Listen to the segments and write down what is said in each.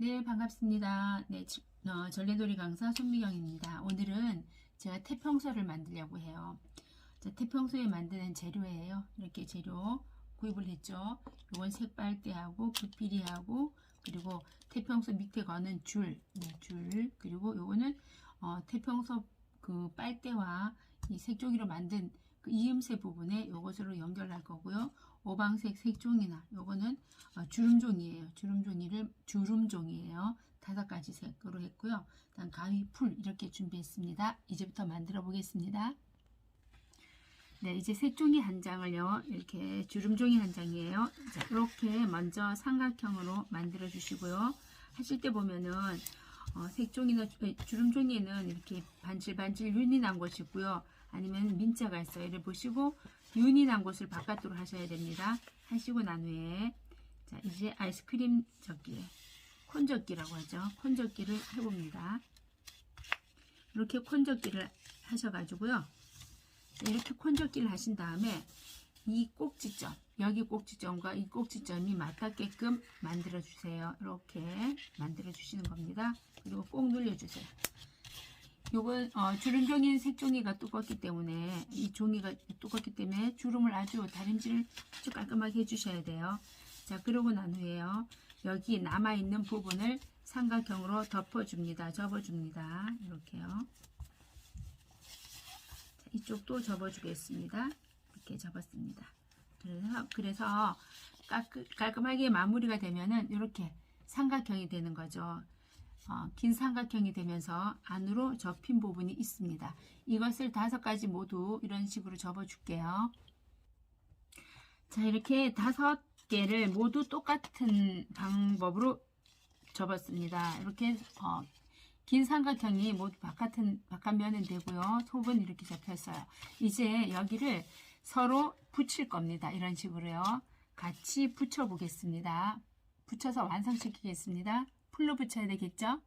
네, 반갑습니다. 네, 지- 어, 전래놀이 강사 손미경입니다. 오늘은 제가 태평소를 만들려고 해요. 자, 태평소에 만드는 재료예요. 이렇게 재료 구입을 했죠. 이건 색빨대하고 붓비리하고 그리고 태평소 밑에 거는 줄, 네, 줄 그리고 요거는 어, 태평소 그 빨대와 이 색종이로 만든 그 이음새 부분에 요것으로 연결할 거고요. 오방색 색종이나 요거는 어, 주름종이에요. 주름종이를 주름종이에요. 다섯 가지 색으로 했고요. 다음 가위, 풀 이렇게 준비했습니다. 이제부터 만들어 보겠습니다. 네, 이제 색종이 한 장을요. 이렇게 주름종이 한 장이에요. 자, 이렇게 먼저 삼각형으로 만들어 주시고요. 하실 때 보면은 어, 색종이나 주- 에, 주름종이에는 이렇게 반질반질 윤이 난 곳이 있고요. 아니면 민자가 있어요. 이를 보시고 윤이 난 곳을 바깥으로 하셔야 됩니다. 하시고 난 후에 자 이제 아이스크림 접기 콘접기라고 하죠. 콘접기를 해봅니다. 이렇게 콘접기를 하셔가지고요. 자, 이렇게 콘접기를 하신 다음에 이 꼭지점 여기 꼭지점과 이 꼭지점이 맞닿게끔 만들어 주세요. 이렇게 만들어 주시는 겁니다. 그리고 꼭 눌러 주세요. 요건 어, 주름 종이는 색종이가 두껍기 때문에 이 종이가 두껍기 때문에 주름을 아주 다림질을 아주 깔끔하게 해주셔야 돼요. 자 그러고 난 후에요. 여기 남아있는 부분을 삼각형으로 덮어줍니다. 접어줍니다. 이렇게요. 자, 이쪽도 접어주겠습니다. 이렇게 접었습니다. 그래서, 그래서 깔끔, 깔끔하게 마무리가 되면은 이렇게 삼각형이 되는 거죠. 어, 긴 삼각형이 되면서 안으로 접힌 부분이 있습니다. 이것을 다섯 가지 모두 이런 식으로 접어 줄게요. 자, 이렇게 다섯 개를 모두 똑같은 방법으로 접었습니다. 이렇게 어, 긴 삼각형이 모두 바깥은 바깥면은 되고요. 속은 이렇게 접혔어요. 이제 여기를 서로 붙일 겁니다. 이런 식으로요. 같이 붙여 보겠습니다. 붙여서 완성시키겠습니다. 풀로 붙여야 되겠죠?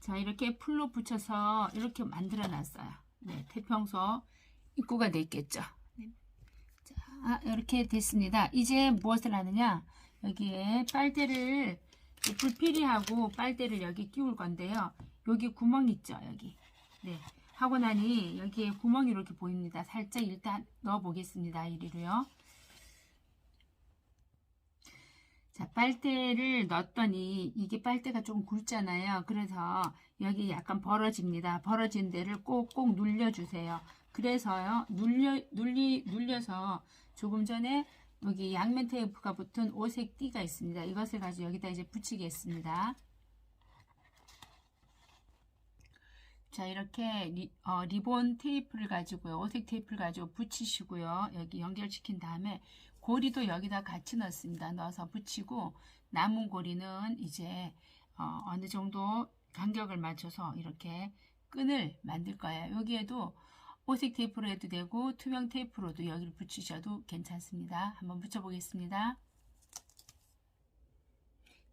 자, 이렇게 풀로 붙여서 이렇게 만들어 놨어요. 네, 태평소 입구가 됐겠죠? 네. 자, 이렇게 됐습니다. 이제 무엇을 하느냐? 여기에 빨대를 불필이하고 빨대를 여기 끼울 건데요. 여기 구멍 있죠, 여기. 네. 하고 나니 여기에 구멍이 이렇게 보입니다. 살짝 일단 넣어 보겠습니다. 이리로요. 자, 빨대를 넣었더니 이게 빨대가 좀 굵잖아요. 그래서 여기 약간 벌어집니다. 벌어진 데를 꼭꼭 눌려주세요. 그래서요, 눌려, 눌리, 눌려서 조금 전에 여기 양면 테이프가 붙은 오색 띠가 있습니다. 이것을 가지고 여기다 이제 붙이겠습니다. 자, 이렇게 리, 어, 리본 테이프를 가지고요. 오색 테이프를 가지고 붙이시고요. 여기 연결시킨 다음에 고리도 여기다 같이 넣습니다. 넣어서 붙이고 남은 고리는 이제 어, 어느 정도 간격을 맞춰서 이렇게 끈을 만들 거예요. 여기에도 오색 테이프로 해도 되고 투명 테이프로도 여기를 붙이셔도 괜찮습니다. 한번 붙여보겠습니다.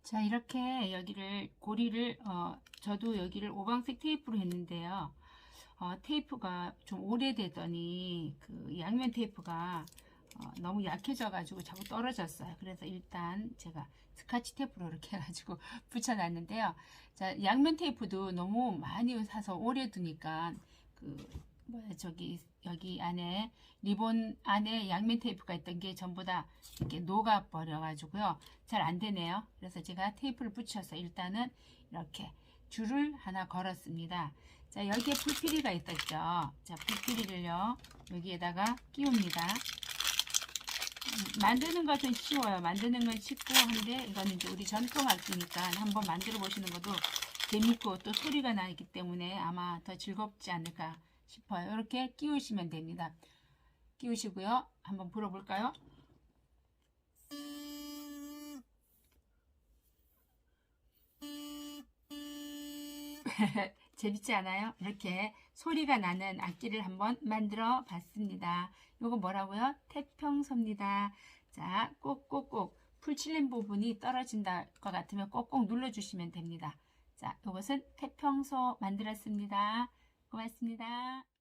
자 이렇게 여기를 고리를 어, 저도 여기를 오방색 테이프로 했는데요. 어, 테이프가 좀 오래되더니 그 양면 테이프가 어, 너무 약해져 가지고 자꾸 떨어졌어요. 그래서 일단 제가 스카치 테이프로 이렇게 해가지고 붙여놨는데요. 자 양면 테이프도 너무 많이 사서 오래 두니까 그 뭐야 저기 여기 안에 리본 안에 양면 테이프가 있던 게 전부 다 이렇게 녹아 버려 가지고요. 잘 안 되네요. 그래서 제가 테이프를 붙여서 일단은 이렇게 줄을 하나 걸었습니다. 자 여기에 불필이가 있었죠. 자 불필이를요 여기에다가 끼웁니다. 음, 만드는 것은 쉬워요 만드는 건 쉽고 한데 이거는 이제 우리 전통 악기니까 한번 만들어 보시는 것도 재밌고 또 소리가 나기 때문에 아마 더 즐겁지 않을까 싶어요. 이렇게 끼우시면 됩니다. 끼우시고요. 한번 불어볼까요? 재밌지 않아요? 이렇게 소리가 나는 악기를 한번 만들어 봤습니다. 이거 뭐라고요? 태평소입니다. 자, 꼭꼭꼭 풀칠린 부분이 떨어진다 것 같으면 꼭꼭 눌러주시면 됩니다. 자, 이것은 태평소 만들었습니다. 고맙습니다.